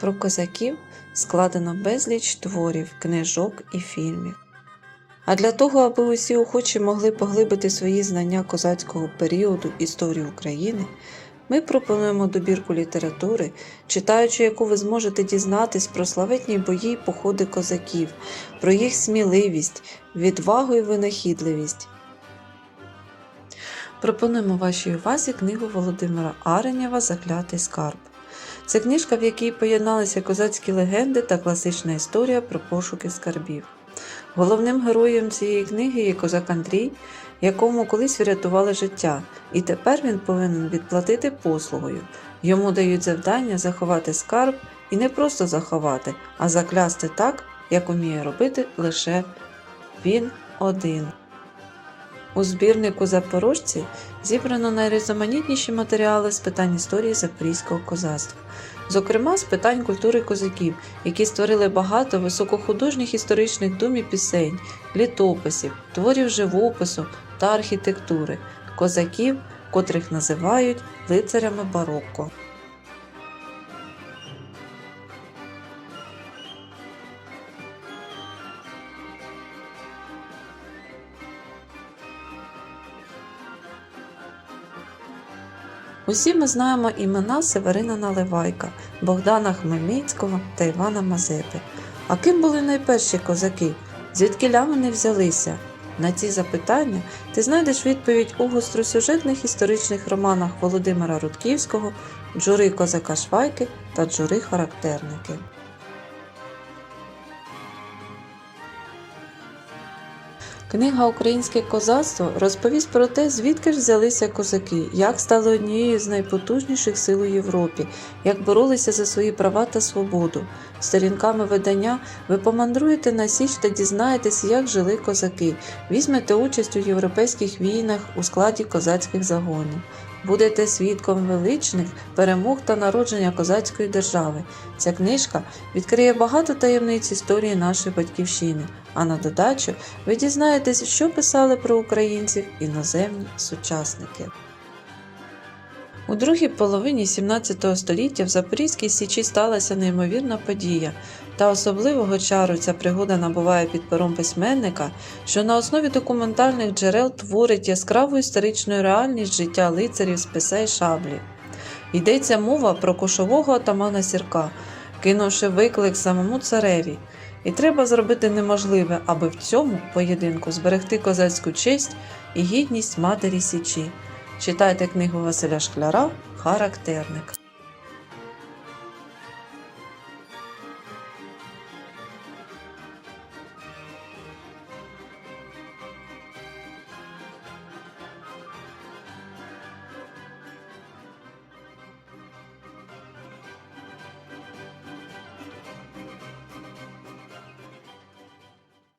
Про козаків складено безліч творів, книжок і фільмів. А для того, аби усі охочі могли поглибити свої знання козацького періоду історії України, ми пропонуємо добірку літератури, читаючи яку ви зможете дізнатись про славетні бої й походи козаків, про їх сміливість, відвагу і винахідливість. Пропонуємо вашій увазі книгу Володимира Аренєва Заклятий скарб. Це книжка, в якій поєдналися козацькі легенди та класична історія про пошуки скарбів. Головним героєм цієї книги є козак Андрій, якому колись врятували життя, і тепер він повинен відплатити послугою. Йому дають завдання заховати скарб і не просто заховати, а заклясти так, як уміє робити лише він один. У збірнику Запорожці зібрано найрізноманітніші матеріали з питань історії запорізького козацтва, зокрема з питань культури козаків, які створили багато високохудожніх історичних дум і пісень, літописів, творів живопису та архітектури, козаків, котрих називають лицарями барокко. Усі ми знаємо імена Северина Наливайка, Богдана Хмельницького та Івана Мазепи. А ким були найперші козаки? Звідкіля вони взялися? На ці запитання ти знайдеш відповідь у гостросюжетних історичних романах Володимира Рудківського, Джури Козака Швайки та Джури Характерники. Книга Українське козацтво розповість про те, звідки ж взялися козаки, як стали однією з найпотужніших сил у Європі, як боролися за свої права та свободу. Сторінками видання ви помандруєте на Січ та дізнаєтесь, як жили козаки, візьмете участь у європейських війнах у складі козацьких загонів. Будете свідком величних перемог та народження козацької держави. Ця книжка відкриє багато таємниць історії нашої батьківщини. А на додачу ви дізнаєтесь, що писали про українців іноземні сучасники. У другій половині 17 століття в Запорізькій Січі сталася неймовірна подія, та особливого чару ця пригода набуває під пером письменника, що на основі документальних джерел творить яскраву історичну реальність життя лицарів з писа й шаблі. Йдеться мова про кошового отамана Сірка, кинувши виклик самому цареві. І треба зробити неможливе, аби в цьому поєдинку зберегти козацьку честь і гідність матері Січі. Читайте книгу Василя Шкляра Характерник.